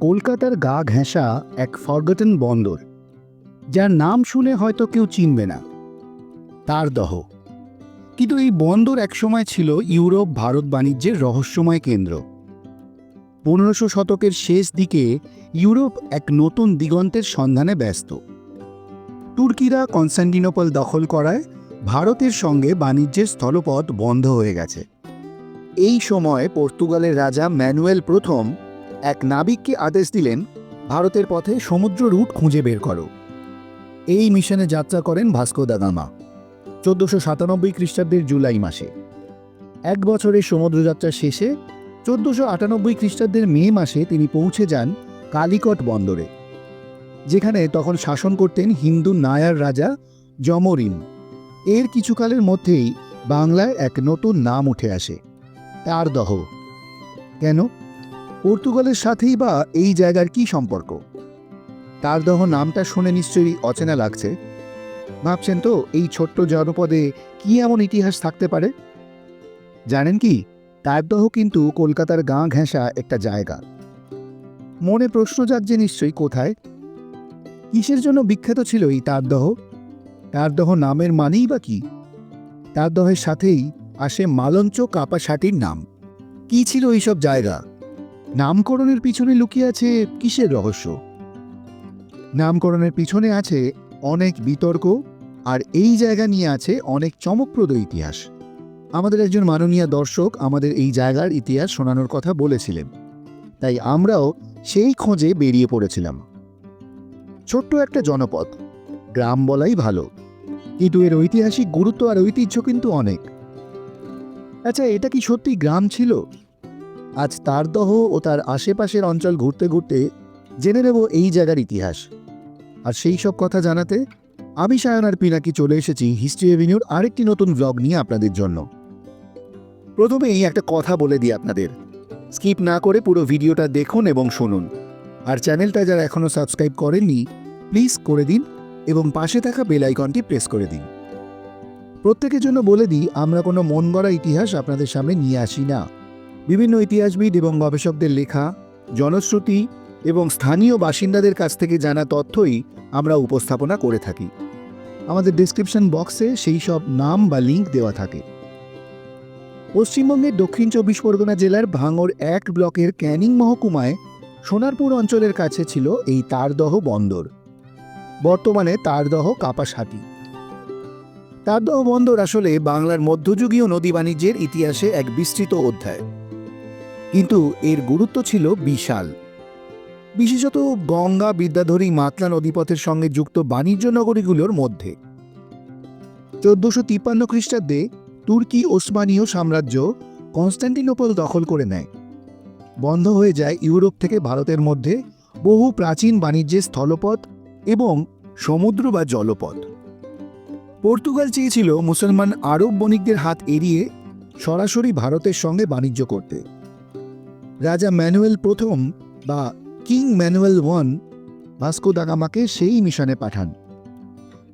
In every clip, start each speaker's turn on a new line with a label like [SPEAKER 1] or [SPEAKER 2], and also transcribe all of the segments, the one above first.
[SPEAKER 1] কলকাতার গা ঘেঁষা এক ফরগটন বন্দর, যার নাম শুনে হয়তো কেউ চিনবে না। তার দহ। কিন্তু এই বন্দর একসময় ছিল ইউরোপ ভারত বাণিজ্যের রহস্যময় কেন্দ্র। পনেরোশো শতকের শেষ দিকে ইউরোপ এক নতুন দিগন্তের সন্ধানে ব্যস্ত। তুর্কিরা কনস্টান্টিনোপল দখল করায় ভারতের সঙ্গে বাণিজ্যের স্থলপথ বন্ধ হয়ে গেছে। এই সময় পর্তুগালের রাজা ম্যানুয়েল প্রথম এক নাবিককে আদেশ দিলেন, ভারতের পথে সমুদ্র রুট খুঁজে বের করো। এই মিশনে যাত্রা করেন ভাস্কো দা গামা, চোদ্দশো সাতানব্বই খ্রিস্টাব্দের জুলাই মাসে। এক বছরের সমুদ্রযাত্রা শেষে, চোদ্দশো আটানব্বই খ্রিস্টাব্দের মে মাসে তিনি পৌঁছে যান কালিকট বন্দরে, যেখানে তখন শাসন করতেন হিন্দু নায়ার রাজা জমরিন এর কিছুকালের মধ্যেই বাংলায় এক নতুন নাম উঠে আসে, তার দহ। কেন? পর্তুগালের সাথেই বা এই জায়গার কি সম্পর্ক? তার দহ নামটা শুনে নিশ্চয়ই অচেনা লাগছে। ভাবছেন তো, এই ছোট্ট জনপদে কি এমন ইতিহাস থাকতে পারে? জানেন কি তারদহ কিন্তু কলকাতার গাঁ ঘেঁষা একটা জায়গা। মনে প্রশ্ন জাগছে নিশ্চয়ই কোথায়? কিসের জন্য বিখ্যাত ছিল এই তারদহ তারদহ নামের মানেই বা কি? তারদহের সাথেই আসে মালঞ্চ কাপাসাটির নাম। কি ছিল এইসব জায়গা? নামকরণের পিছনে লুকিয়ে আছে কিসের রহস্য? নামকরণের পিছনে আছে অনেক বিতর্ক আর এই জায়গা নিয়ে আছে অনেক চমকপ্রদ ইতিহাস। আমাদের একজন মাননীয় দর্শক আমাদের এই জায়গার ইতিহাস শোনানোর কথা বলেছিলেন। তাই আমরাও সেই খোঁজে বেরিয়ে পড়েছিলাম। ছোট্ট একটা জনপদ। গ্রাম বলাই ভালো। কিন্তু এর ঐতিহাসিক গুরুত্ব আর ঐতিহ্য কিন্তু অনেক। আচ্ছা এটা কি সত্যি গ্রাম ছিল? আজ তারদহ ও তার আশেপাশের অঞ্চল ঘুরতে ঘুরতে জেনে নেব এই জায়গার ইতিহাস। আর সেই সব কথা জানাতে আমি সায়ন আর পিনাকি চলে এসেছি হিস্ট্রি এভিনিউর আরেকটি নতুন ব্লগ নিয়ে আপনাদের জন্য। প্রথমেই একটা কথা বলে দিই আপনাদের। স্কিপ না করে পুরো ভিডিওটা দেখুন এবং শুনুন। আর চ্যানেলটা যারা এখনও সাবস্ক্রাইব করেননি, প্লিজ করে দিন এবং পাশে থাকা বেল আইকনটি প্রেস করে দিন। প্রত্যেকের জন্য বলে দিই, আমরা কোনো মন গড়া ইতিহাস আপনাদের সামনে নিয়ে আসি না। বিভিন্ন ইতিহাসবিদ এবং গবেষকদের লেখা, জনশ্রুতি এবং স্থানীয় বাসিন্দাদের কাছ থেকে জানা তথ্যই আমরা উপস্থাপনা করে থাকি। আমাদের ডিসক্রিপশন বক্সে সেই সব নাম বা লিঙ্ক দেওয়া থাকে। পশ্চিমবঙ্গের দক্ষিণ চব্বিশ পরগনা জেলার ভাঙড় এক ব্লকের ক্যানিং মহকুমায় সোনারপুর অঞ্চলের কাছে ছিল এই তারদহ বন্দর। বর্তমানে তারদহ কাপাসহাটি তারদহ বন্দর আসলে বাংলার মধ্যযুগীয় নদী বাণিজ্যের ইতিহাসে এক বিস্তৃত অধ্যায়। কিন্তু এর গুরুত্ব ছিল বিশাল। বিশেষত গঙ্গা, বিদ্যাধরী, মাতলা নদীপথের সঙ্গে যুক্ত বাণিজ্য নগরীগুলোর মধ্যে। চোদ্দশো তিপ্পান্ন খ্রিস্টাব্দে তুর্কি ওসমানীয় সাম্রাজ্য কনস্ট্যান্টিনোপল দখল করে নেয়। বন্ধ হয়ে যায় ইউরোপ থেকে ভারতের মধ্যে বহু প্রাচীন বাণিজ্যের স্থলপথ এবং সমুদ্র বা জলপথ। পর্তুগাল চেয়েছিল মুসলমান আরব বণিকদের হাত এড়িয়ে সরাসরি ভারতের সঙ্গে বাণিজ্য করতে। রাজা ম্যানুয়েল প্রথম বা কিং ম্যানুয়েল ওয়ান ভাস্কো দাগামাকে সেই মিশনে পাঠান।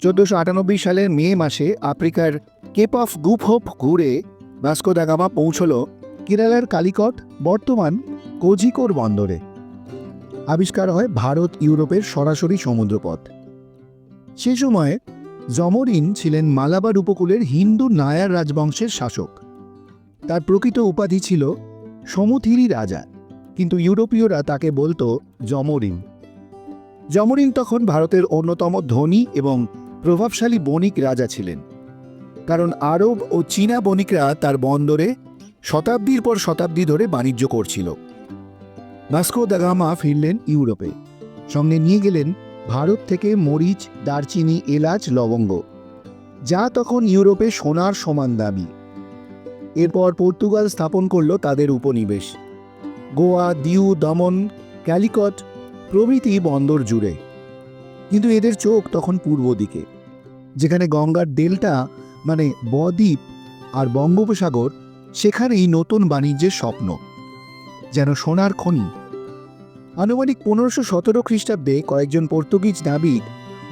[SPEAKER 1] চোদ্দশো আটানব্বই সালের মে মাসে আফ্রিকার কেপ অফ গুপ হোপ ঘুরে ভাস্কো দাগামা পৌঁছল কেরালার কালিকট, বর্তমান কোঝিকোর বন্দরে। আবিষ্কার হয় ভারত, ইউরোপের সরাসরি সমুদ্রপথ। সে সময় জমরিন ছিলেন মালাবার উপকূলের হিন্দু নায়ার রাজবংশের শাসক। তার প্রকৃত উপাধি ছিল সমুথিরি রাজা, কিন্তু ইউরোপীয়রা তাকে বলতো জমরিন জমরিন তখন ভারতের অন্যতম ধনী এবং প্রভাবশালী বণিক রাজা ছিলেন। কারণ আরব ও চীনা বণিকরা তার বন্দরে শতাব্দীর পর শতাব্দী ধরে বাণিজ্য করছিল। ভাস্কো দাগামা ফিরলেন ইউরোপে, সঙ্গে নিয়ে গেলেন ভারত থেকে মরিচ, দারচিনি, এলাচ, লবঙ্গ, যা তখন ইউরোপে সোনার সমান দামি এরপর পর্তুগাল স্থাপন করল তাদের উপনিবেশ। গোয়া, দিউ, দমন, ক্যালিকট প্রভৃতি বন্দর জুড়ে। কিন্তু এদের চোখ তখন পূর্ব দিকে, যেখানে গঙ্গার ডেল্টা মানে বদ্বীপ আর বঙ্গোপসাগর, সেখানেই নতুন বাণিজ্যের স্বপ্ন, যেন সোনার খনি। আনুমানিক পনেরোশো সতেরো খ্রিস্টাব্দে কয়েকজন পর্তুগিজ নাবিক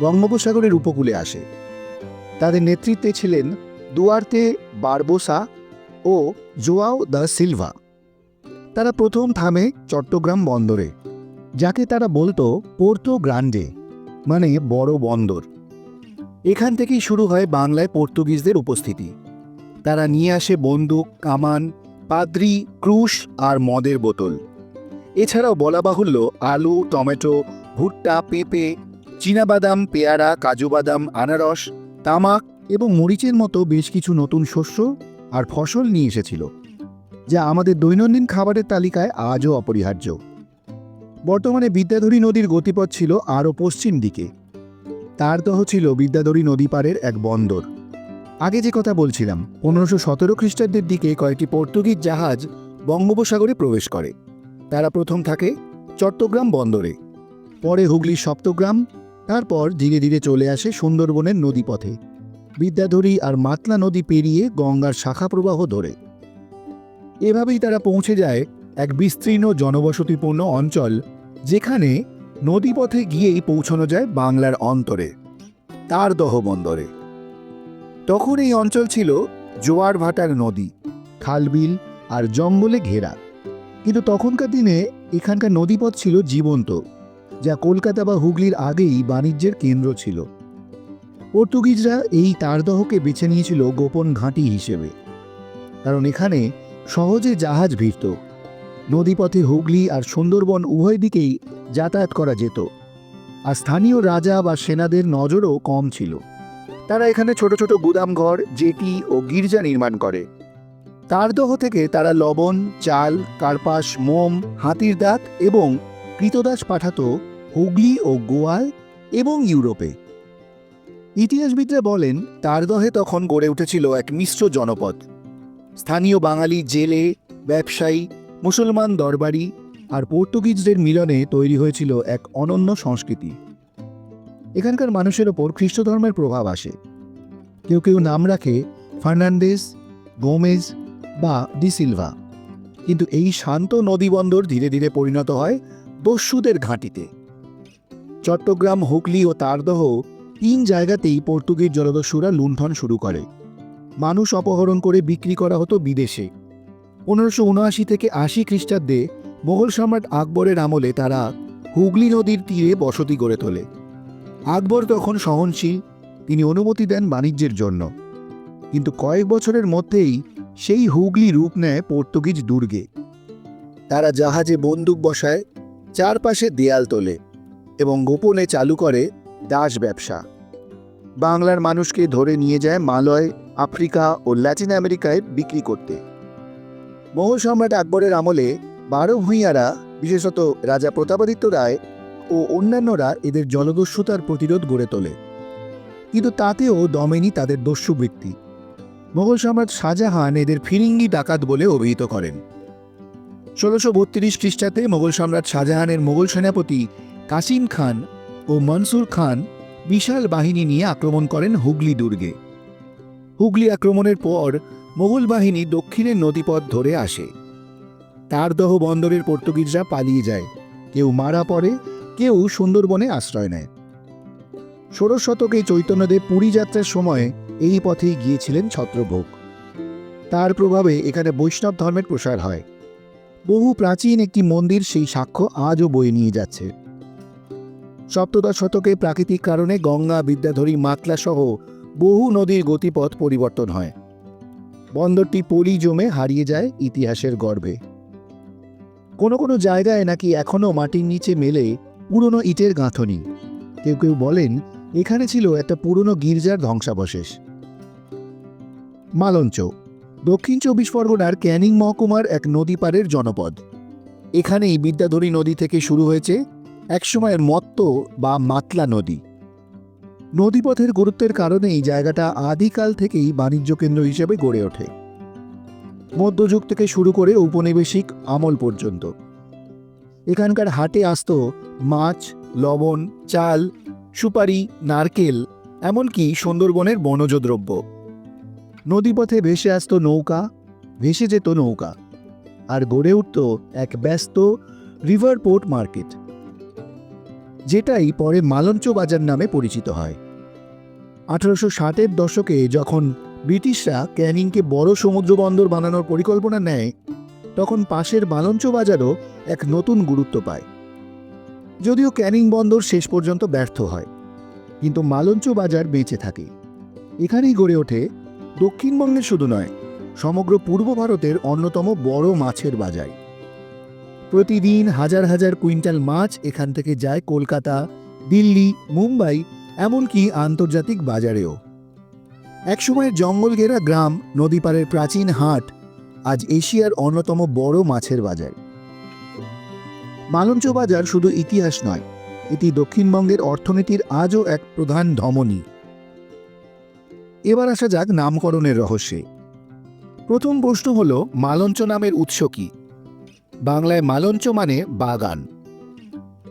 [SPEAKER 1] বঙ্গোপসাগরের উপকূলে আসে। তাদের নেতৃত্বে ছিলেন দুয়ার্তে বারবোসা ও জোয়াও দ্য সিলভা। তারা প্রথম থামে চট্টগ্রাম বন্দরে, যাকে তারা বলতো পোর্তো গ্রান্ডে মানে বড় বন্দর। এখান থেকেই শুরু হয় বাংলায় পর্তুগিজদের উপস্থিতি। তারা নিয়ে আসে বন্দুক, কামান, পাদ্রি, ক্রুশ আর মদের বোতল। এছাড়াও বলা বাহুল্য আলু, টমেটো, ভুট্টা, পেঁপে, চীনাবাদাম, পেয়ারা কাজু বাদাম আনারস, তামাক এবং মরিচের মতো বেশ কিছু নতুন শস্য আর ফসল নিয়ে এসেছিল, যা আমাদের দৈনন্দিন খাবারের তালিকায় আজও অপরিহার্য। বর্তমানে বিদ্যাধরী নদীর গতিপথ ছিল আরও পশ্চিম দিকে। তার দহ ছিল বিদ্যাধরী নদী পাড়ের এক বন্দর। আগে যে কথা বলছিলাম, পনেরোশো সতেরো খ্রিস্টাব্দের দিকে কয়েকটি পর্তুগিজ জাহাজ বঙ্গোপসাগরে প্রবেশ করে। তারা প্রথম থাকে চট্টগ্রাম বন্দরে, পরে হুগলির সপ্তগ্রাম, তারপর ধীরে ধীরে চলে আসে সুন্দরবনের নদীপথে। বিদ্যাধরী আর মাতলা নদী পেরিয়ে গঙ্গার শাখা প্রবাহ ধরে। এভাবেই তারা পৌঁছে যায় এক বিস্তীর্ণ জনবসতিপূর্ণ অঞ্চল, যেখানে নদীপথে গিয়েই পৌঁছানো যায় বাংলার অন্তরে, তার দহ বন্দরে তখন এই অঞ্চল ছিল জোয়ার ভাটার নদী, খালবিল আর জঙ্গলে ঘেরা। কিন্তু তখনকার দিনে এখানকার নদীপথ ছিল জীবন্ত, যা কলকাতা বা হুগলির আগেই বাণিজ্যের কেন্দ্র ছিল। পর্তুগিজরা এই তারদহকে বেছে নিয়েছিল গোপন ঘাঁটি হিসেবে। কারণ এখানে সহজে জাহাজ ভিড়ত। নদীপথে হুগলি আর সুন্দরবন উভয় দিকেই যাতায়াত করা যেত। আর স্থানীয় রাজা বা সেনাদের নজরও কম ছিল। তারা এখানে ছোট ছোট গুদামঘর, জেটি ও গির্জা নির্মাণ করে। তারদহ থেকে তারা লবণ, চাল, কার্পাস, মোম, হাতির দাঁত এবং কৃতদাস পাঠাতো হুগলি ও গোয়াল এবং ইউরোপে। ইতিহাসবিদরা বলেন তারদহে তখন গড়ে উঠেছিল এক মিশ্র জনপদ। স্থানীয় বাঙালি জেলে, ব্যবসায়ী, মুসলমান দরবারি আর পর্তুগিজদের মিলনে তৈরি হয়েছিল এক অনন্য সংস্কৃতি। এখানকার মানুষের ওপর খ্রিস্ট ধর্মের প্রভাব আসে। কেউ কেউ নাম রাখে ফার্নান্ডেস গোমেজ বা ডি সিলভা। কিন্তু এই শান্ত নদীবন্দর ধীরে ধীরে পরিণত হয় দস্যুদের ঘাঁটিতে। চট্টগ্রাম, হুগলি ও তারদহ তিন জায়গাতেই পর্তুগিজ জলদস্যুরা লুণ্ঠন শুরু করে। মানুষ অপহরণ করে বিক্রি করা হতো বিদেশে। পনেরোশো উনআশি থেকে আশি খ্রিস্টাব্দে মোগল সম্রাট আকবরের আমলে তারা হুগলি নদীর তীরে বসতি গড়ে তোলে। আকবর তখন সহনশীল, তিনি অনুমতি দেন বাণিজ্যের জন্য। কিন্তু কয়েক বছরের মধ্যেই সেই হুগলি রূপ নেয় পর্তুগিজ দুর্গে। তারা জাহাজে বন্দুক বসায়, চারপাশে দেয়াল তোলে এবং গোপনে চালু করে দাস ব্যবসা। বাংলার মানুষকে ধরে নিয়ে যায় মালয়, আফ্রিকা ও ল্যাটিন আমেরিকায় বিক্রি করতে। মোগল সম্রাট আকবরের আমলে বারো ভূঁইয়ারা, বিশেষত রাজা প্রতাপাদিত্য রায় ও অন্যান্যরা এদের জলদস্যুতার প্রতিরোধ গড়ে তোলে। কিন্তু তাতেও দমেনি তাদের দস্যুবৃত্তি। মোগল সম্রাট শাহজাহান এদের ফিরিঙ্গি ডাকাত বলে অভিহিত করেন। ষোলোশো বত্রিশ খ্রিস্টাব্দে মোগল সম্রাট শাহজাহানের মোগল সেনাপতি কাসিম খান ও মনসুর খান বিশাল বাহিনী নিয়ে আক্রমণ করেন হুগলি দুর্গে। হুগলি আক্রমণের পর মোগল বাহিনী দক্ষিণের নদীপথ ধরে আসে। তারদহ বন্দরের পর্তুগিজরা পালিয়ে যায়। কেউ মারা পড়ে, কেউ সুন্দরবনে আশ্রয় নেয়। ষোড়শ শতকে চৈতন্যদেব পুরী যাত্রার সময় এই পথেই গিয়েছিলেন ছত্রভোগ। তার প্রভাবে এখানে বৈষ্ণব ধর্মের প্রসার হয়। বহু প্রাচীন একটি মন্দির সেই সাক্ষ্য আজও বয়ে নিয়ে যাচ্ছে। সপ্তদশ শতকে প্রাকৃতিক কারণে গঙ্গা, বিদ্যাধরী মাতলা সহ বহু নদীর গতিপথ পরিবর্তন হয়। বন্দরটি পলি জমে হারিয়ে যায় ইতিহাসের গর্ভে। কোনো কোনো জায়গায় নাকি এখনও মাটির নিচে মেলে পুরনো ইটের গাঁথনি। কেউ কেউ বলেন, এখানে ছিল একটা পুরনো গির্জার ধ্বংসাবশেষ। মালঞ্চ, দক্ষিণ চব্বিশ পরগনার ক্যানিং মহকুমার এক নদী পাড়ের জনপদ। এখানেই বিদ্যাধরী নদী থেকে শুরু হয়েছে একসময়ের মত্ত বা মাতলা নদী। নদীপথের গুরুত্বের কারণে এই জায়গাটা আদিকাল থেকেই বাণিজ্য কেন্দ্র হিসেবে গড়ে ওঠে। মধ্যযুগ থেকে শুরু করে ঔপনিবেশিক আমল পর্যন্ত। এখানকার হাটে আসত মাছ, লবণ, চাল, সুপারি, নারকেল, এমনকি সুন্দরবনের বনজ দ্রব্য নদীপথে ভেসে আসত নৌকা, ভেসে যেত নৌকা, আর গড়ে উঠত এক ব্যস্ত রিভার পোর্ট মার্কেট যেটাই পরে মালঞ্চ বাজার নামে পরিচিত হয়। আঠারোশো ষাটের দশকে যখন ব্রিটিশরা ক্যানিংকে বড় সমুদ্র বন্দর বানানোর পরিকল্পনা নেয়, তখন পাশের মালঞ্চ বাজারও এক নতুন গুরুত্ব পায়। যদিও ক্যানিং বন্দর শেষ পর্যন্ত ব্যর্থ হয়, কিন্তু মালঞ্চ বাজার বেঁচে থাকে। এখানেই গড়ে ওঠে দক্ষিণবঙ্গের শুধু নয়, সমগ্র পূর্ব ভারতের অন্যতম বড় মাছের বাজার। প্রতিদিন হাজার হাজার কুইন্টাল মাছ এখান থেকে যায় কলকাতা, দিল্লি, মুম্বাই, এমনকি আন্তর্জাতিক বাজারেও। একসময়ের জঙ্গল ঘেরা গ্রাম নদীপাড়ের প্রাচীন হাট আজ এশিয়ার অন্যতম বড় মাছের বাজার। মালঞ্চ বাজার শুধু ইতিহাস নয়, এটি দক্ষিণবঙ্গের অর্থনীতির আজও এক প্রধান ধমনী। এবার আসা যাক নামকরণের রহস্যে। প্রথম প্রশ্ন হল, মালঞ্চ নামের উৎস কি? বাংলায় মালঞ্চ মানে বাগান।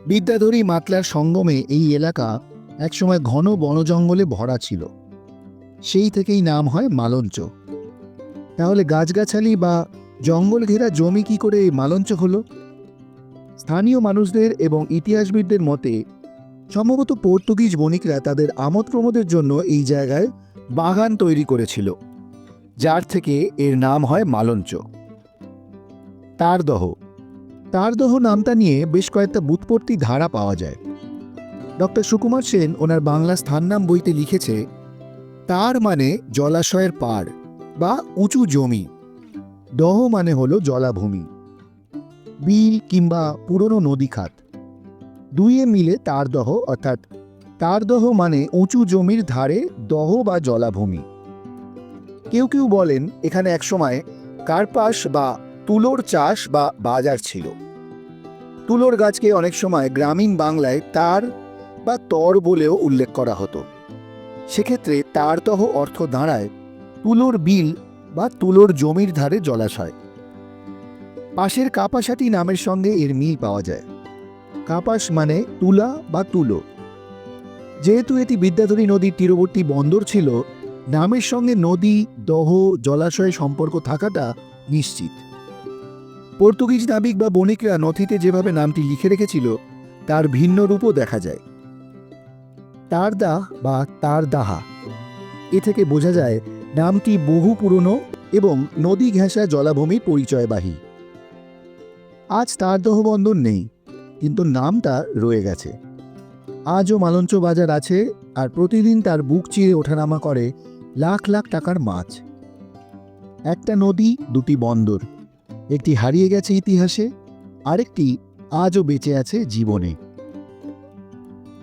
[SPEAKER 1] বিদ্যাধরী মাতলার সঙ্গমে এই এলাকা একসময় ঘন বনজঙ্গলে ভরা ছিল। সেই থেকেই নাম হয় মালঞ্চ। তাহলে গাছগাছালি বা জঙ্গল ঘেরা জমি কি করে এই মালঞ্চ হলো? স্থানীয় মানুষদের এবং ইতিহাসবিদদের মতে, সম্ভবত পর্তুগিজ বণিকরা তাদের আমোদ প্রমোদের জন্য এই জায়গায় বাগান তৈরি করেছিল, যার থেকে এর নাম হয় মালঞ্চ। তারদহ। তারদহ নামটা নিয়ে বেশ কয়েকটা বুৎপত্তি ধারা পাওয়া যায়। ডক্টর সুকুমার সেন ওনার বাংলা স্থান নাম বইতে লিখেছে, তার মানে জলাশয়ের পাড় বা উঁচু জমি। দহ মানে হলো জলাভূমি। বিল কিংবা পুরনো নদী খাত দুইয়ে মিলে তারদহ, অর্থাৎ তারদহ মানে উঁচু জমির ধারে দহ বা জলাভূমি। কেউ কেউ বলেন, এখানে একসময় কার্পাস বা তুলোর চাষ বা বাজার ছিল। তুলোর গাছকে অনেক সময় গ্রামীণ বাংলায় তার বা তর বলেও উল্লেখ করা হতো। সেক্ষেত্রে তারতহ অর্থ দাঁড়ায় তুলোর বিল বা তুলোর জমির ধারে জলাশয়। পাশের কাপাসাটি নামের সঙ্গে এর মিল পাওয়া যায়। কাপাস মানে তুলা বা তুলো। যেহেতু এটি বিদ্যাধরী নদীর তীরবর্তী বন্দর ছিল, নামের সঙ্গে নদী, দহ, জলাশয় সম্পর্ক থাকাটা নিশ্চিত। পর্তুগিজ নাবিক বা বণিকরা নথিতে যেভাবে নামটি লিখে রেখেছিল, তার ভিন্ন রূপও দেখা যায়। তার তারদাহ বা তারদাহা এ থেকে বোঝা যায়, নামটি বহু পুরনো এবং নদী ঘেঁষা জলাভূমির পরিচয়বাহী। আজ তারদহ বন্দর নেই, কিন্তু নামটা রয়ে গেছে। আজও মালঞ্চ বাজার আছে আর প্রতিদিন তার বুক চিরে ওঠানামা করে লাখ লাখ টাকার মাছ। একটা নদী, দুটি বন্দর। একটি হারিয়ে গেছে ইতিহাসে, আরেকটি আজও বেঁচে আছে জীবনে।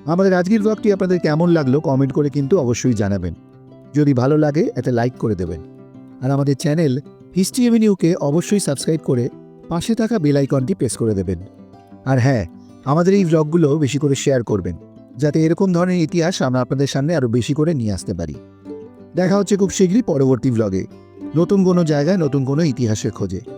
[SPEAKER 1] আমাদের আজকের ব্লগটি আপনাদের কেমন লাগল কমেন্ট করে কিন্তু অবশ্যই জানাবেন। যদি ভালো লাগে একটা লাইক করে দেবেন। আর আমাদের চ্যানেল হিস্ট্রি এভিনিউকে অবশ্যই সাবস্ক্রাইব করে পাশে থাকা বেল আইকনটি প্রেস করে দেবেন। আর হ্যাঁ আমাদের এই ব্লগগুলো বেশি করে শেয়ার করবেন, যাতে এরকম ধরনের ইতিহাস আমরা আপনাদের সামনে আরও বেশি করে নিয়ে আসতে পারি। দেখা হচ্ছে খুব শীঘ্রই পরবর্তী ব্লগে নতুন কোনো জায়গায় নতুন কোনো ইতিহাসের খোঁজে।